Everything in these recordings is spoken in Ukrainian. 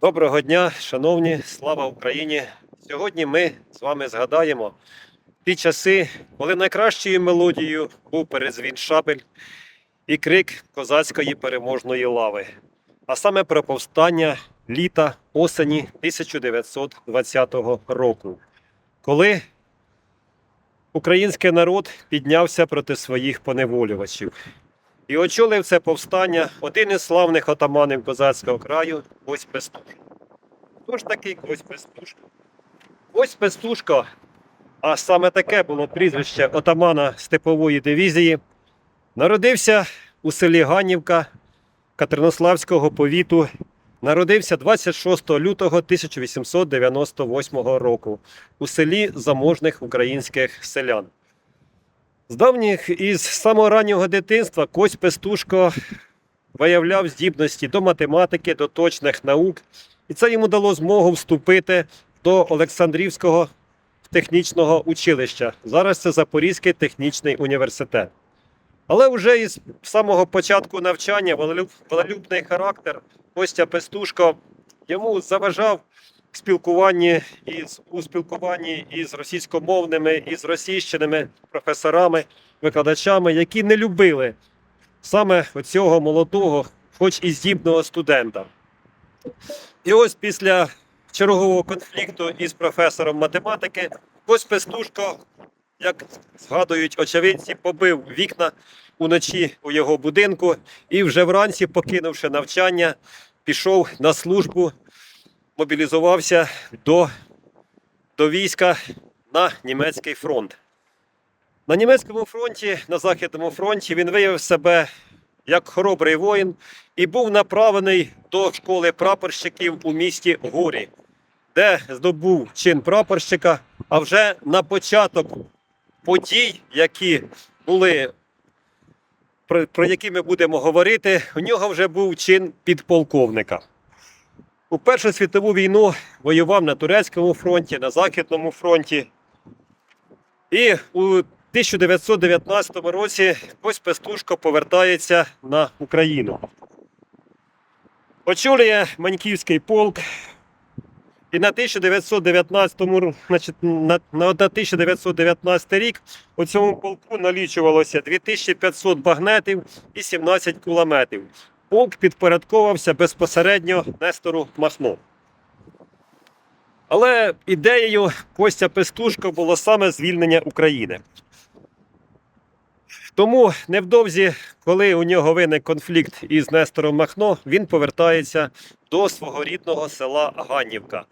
Доброго дня, шановні, слава Україні! Сьогодні ми з вами згадаємо ті часи, коли найкращою мелодією був перезвін шабель і крик козацької переможної лави, а саме про повстання літа осені 1920 року, коли український народ піднявся проти своїх поневолювачів. І очолив це повстання один із славних отаманів козацького краю Ось Пестушко. Хто ж такий Ось Пестушко? Ось Пестушко, а саме таке було прізвище отамана степової дивізії, народився у селі Ганівка Катеринославського повіту. Народився 26 лютого 1898 року у селі заможних українських селян. З давніх із самого раннього дитинства Кось Пестушко виявляв здібності до математики, до точних наук, і це йому дало змогу вступити до Олександрівського технічного училища. Зараз це Запорізький технічний університет. Але вже із самого початку навчання волелюбний характер Костя Пестушко йому заважав спілкуванні із у спілкуванні із російськомовними, із російщеними професорами, викладачами, які не любили саме цього молодого, хоч і здібного студента. І ось після чергового конфлікту із професором математики, ось Пестушко, як згадують очевидці, побив вікна уночі у його будинку і вже вранці, покинувши навчання, пішов на службу мобілізувався до, до війська на німецький фронт. На німецькому фронті, на Західному фронті, він виявив себе як хоробрий воїн і був направлений до школи прапорщиків у місті Горі, де здобув чин прапорщика. А вже на початок подій, які були, про, про які ми будемо говорити, у нього вже був чин підполковника. У Першу світову війну воював на Турецькому фронті, на Західному фронті. І у 1919 році ось Пестушко повертається на Україну. Очолює Маньківський полк. І на 1919, ро- на, на 1919 рік у цьому полку налічувалося 2500 багнетів і 17 кулеметів полк підпорядковувався безпосередньо Нестору Махно. Але ідеєю Костя Пестушко було саме звільнення України. Тому невдовзі, коли у нього виник конфлікт із Нестором Махно, він повертається до свого рідного села Ганнівка.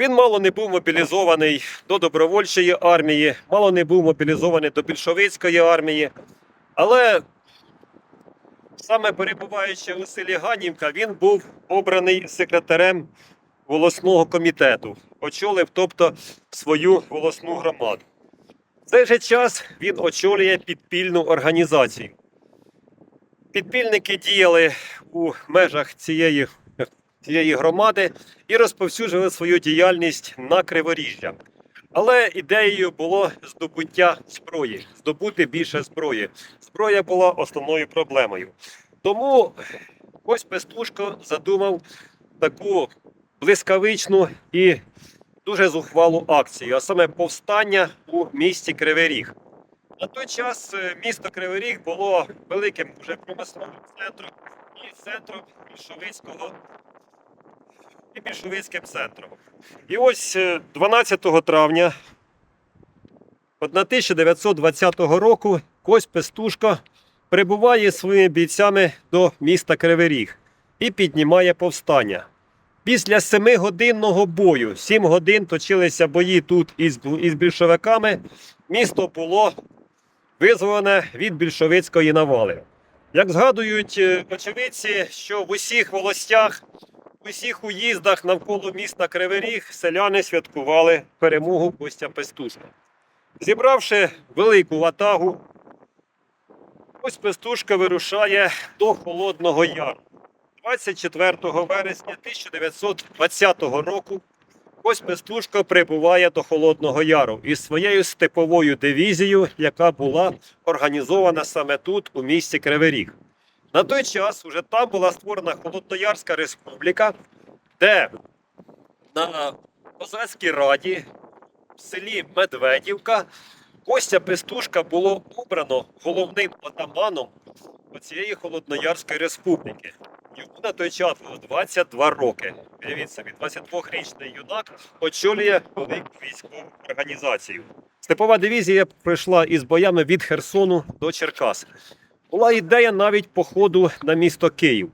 Він мало не був мобілізований до добровольчої армії, мало не був мобілізований до більшовицької армії, але Саме перебуваючи у селі Ганівка, він був обраний секретарем волосного комітету, очолив, тобто, свою волосну громаду. В цей же час він очолює підпільну організацію. Підпільники діяли у межах цієї, цієї громади і розповсюджували свою діяльність на криворіжжя. Але ідеєю було здобуття зброї, здобути більше зброї. Зброя була основною проблемою. Тому ось Пестушко задумав таку блискавичну і дуже зухвалу акцію, а саме повстання у місті Кривий Ріг. На той час е, місто Кривий Ріг було великим вже промисловим центром і центром більшовицького і більшовицьким центром. І ось е, 12 травня 1920 року Кось Пестушко прибуває своїми бійцями до міста Кривий Ріг і піднімає повстання. Після семигодинного бою, сім годин точилися бої тут із, із більшовиками, місто було визволене від більшовицької навали. Як згадують е, очевидці, що в усіх волостях, усіх уїздах навколо міста Кривий селяни святкували перемогу Костя Пестушка. Зібравши велику ватагу, ось Пестушка вирушає до Холодного Яру. 24 вересня 1920 року ось Пестушко прибуває до Холодного Яру із своєю степовою дивізією, яка була організована саме тут, у місті Кривий. На той час уже там була створена Холодноярська республіка, де на Козацькій раді в селі Медведівка Костя Пестушка було обрано головним отаманом цієї Холодноярської республіки. Йому на той час було 22 роки. Уявіть собі, 22-річний юнак очолює велику військову організацію. Степова дивізія пройшла із боями від Херсону до Черкас. Була ідея навіть походу на місто Київ.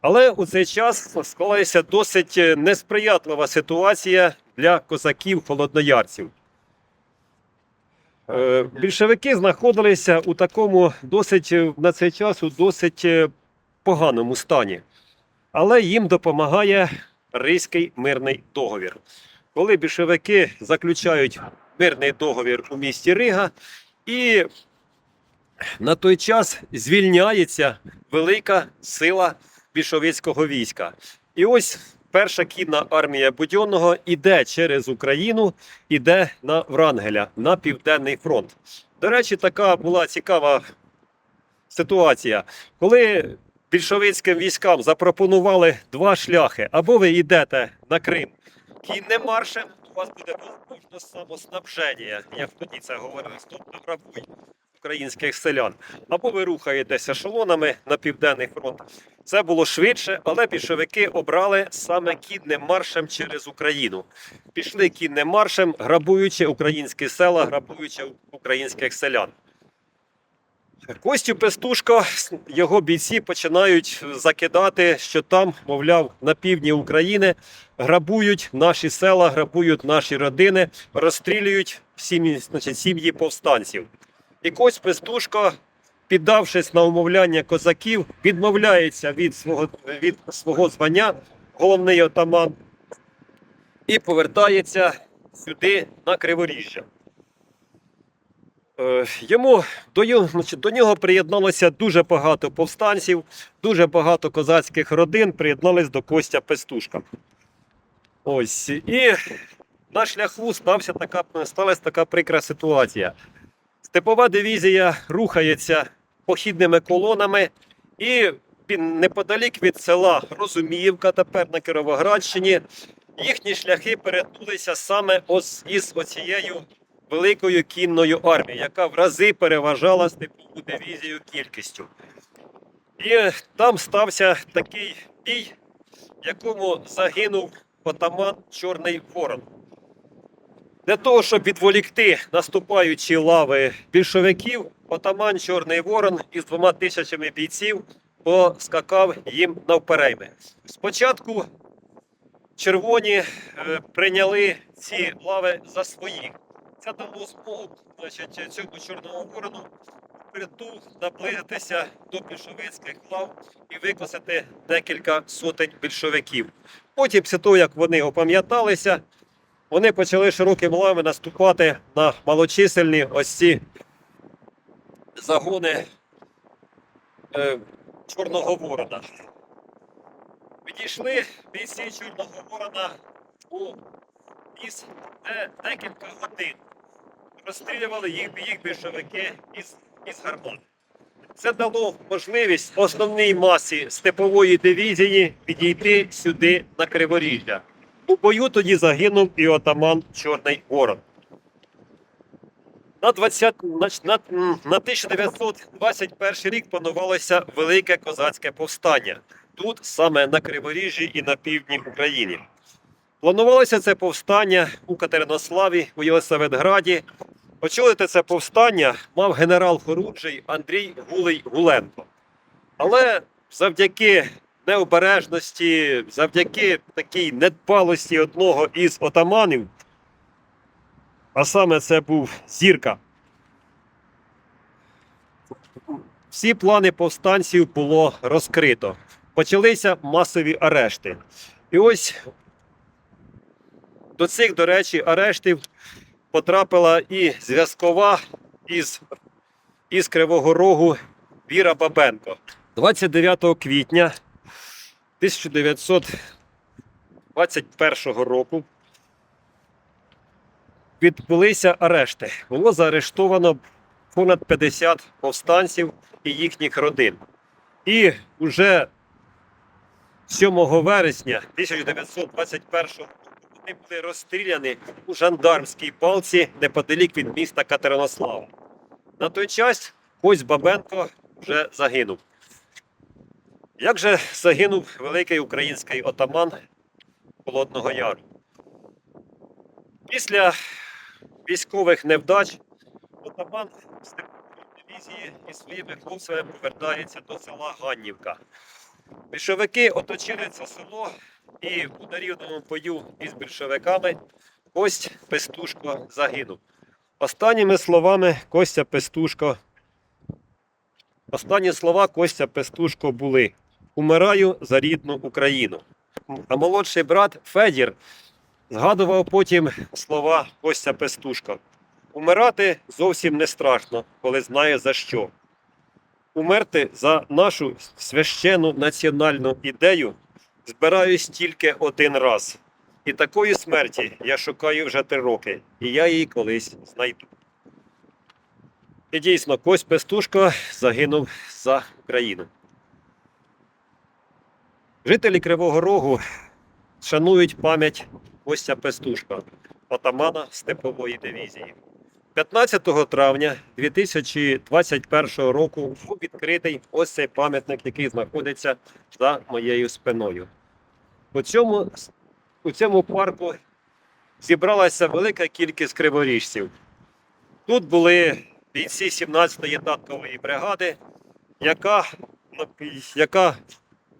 Але у цей час склалася досить е, несприятлива ситуація для козаків-холодноярців. Е, Більшовики знаходилися у такому досить е, на цей час у досить поганому стані. Але їм допомагає Ризький мирний договір. Коли більшовики заключають мирний договір у місті Рига, і на той час звільняється велика сила більшовицького війська. І ось перша кінна армія Будьонного іде через Україну, іде на Врангеля на Південний фронт. До речі, така була цікава ситуація, коли більшовицьким військам запропонували два шляхи: або ви йдете на Крим кінним маршем, у вас буде можливо самоснабження, як тоді це говорили, тобто грабуй українських селян, або ви рухаєтеся ешелонами на південний фронт. Це було швидше, але більшовики обрали саме кінним маршем через Україну. Пішли кінним маршем, грабуючи українські села, грабуючи українських селян. Костю Пестушко, його бійці починають закидати, що там, мовляв, на півдні України грабують наші села, грабують наші родини, розстрілюють значить, сім'ї повстанців. І Кость Пестушко, піддавшись на умовляння козаків, відмовляється від свого, від свого звання, головний отаман, і повертається сюди на Криворіжжя. Е, Йому до, до нього приєдналося дуже багато повстанців, дуже багато козацьких родин приєднались до Костя Пестушка. Ось. І на шляху стався така, сталася така прикра ситуація. Степова дивізія рухається похідними колонами, і неподалік від села Розуміївка, тепер на Кіровоградщині, їхні шляхи перетнулися саме із оцією великою кінною армією, яка в рази переважала степову дивізію кількістю. І там стався такий бій, в якому загинув отаман Чорний Ворон. Для того, щоб відволікти наступаючі лави більшовиків, отаман Чорний Ворон із двома тисячами бійців поскакав їм навперейми. Спочатку червоні е, прийняли ці лави за свої. Це дало змогу значить, цьому чорному ворону притул наблизитися до більшовицьких лав і викосити декілька сотень більшовиків. Потім, після того, як вони опам'яталися, вони почали широкими лавами наступати на малочисельні ось ці загони е, Чорного Ворона. Підійшли бійці Чорного Ворона у ліс, де декілька годин розстрілювали їх, їх більшовики із, із гармат. Це дало можливість основній масі степової дивізії підійти сюди на Криворіжжя. У бою тоді загинув і отаман Чорний Ворон. На, 20, на, на, на 1921 рік планувалося велике козацьке повстання. Тут саме на Криворіжжі і на півдні України. Планувалося це повстання у Катеринославі, у Єлисаветграді. Очолити це повстання мав генерал Хоруджий Андрій Гулей Гуленко. Але завдяки необережності, завдяки такій недбалості одного із отаманів, а саме це був Зірка. Всі плани повстанців було розкрито. Почалися масові арешти. І ось до цих, до речі, арештів потрапила і зв'язкова із, із Кривого Рогу Віра Бабенко. 29 квітня 1921 року відбулися арешти. Було заарештовано понад 50 повстанців і їхніх родин. І вже 7 вересня 1921 року вони були розстріляні у жандармській палці неподалік від міста Катеринослава. На той час Кось Бабенко вже загинув. Як же загинув великий український отаман Холодного Яру? Після військових невдач отаман Степанової дивізії із своїми хлопцями повертається до села Ганнівка. Більшовики оточили це село і у нарівному бою із більшовиками Кость Пестушко загинув. Останніми словами Костя Пестушко. Останні слова Костя Пестушко були: Умираю за рідну Україну. А молодший брат Федір згадував потім слова Костя Пестушка. Умирати зовсім не страшно, коли знає за що. Умерти за нашу священну національну ідею збираюсь тільки один раз. І такої смерті я шукаю вже три роки, і я її колись знайду. І дійсно, Кость Пестушко загинув за Україну. Жителі Кривого Рогу шанують пам'ять Костя Пестушка, отамана Степової дивізії. 15 травня 2021 року був відкритий ось цей пам'ятник, який знаходиться за моєю спиною. У цьому, у цьому парку зібралася велика кількість криворіжців. Тут були бійці 17-ї танкової бригади, яка, яка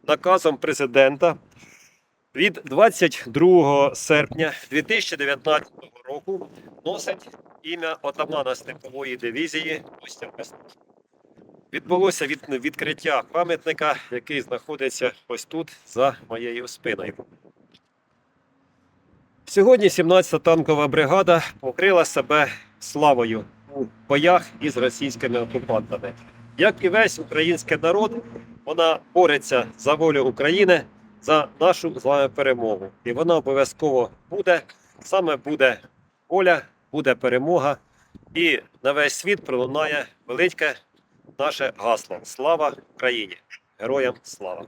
наказом президента від 22 серпня 2019 року носить ім'я отамана Степової дивізії Костя Пестушка. Відбулося від, відкриття пам'ятника, який знаходиться ось тут за моєю спиною. Сьогодні 17-та танкова бригада покрила себе славою у боях із російськими окупантами. Як і весь український народ, вона бореться за волю України, за нашу з вами перемогу. І вона обов'язково буде. Саме буде воля, буде перемога, і на весь світ пролунає велике наше гасло. Слава Україні! Героям слава!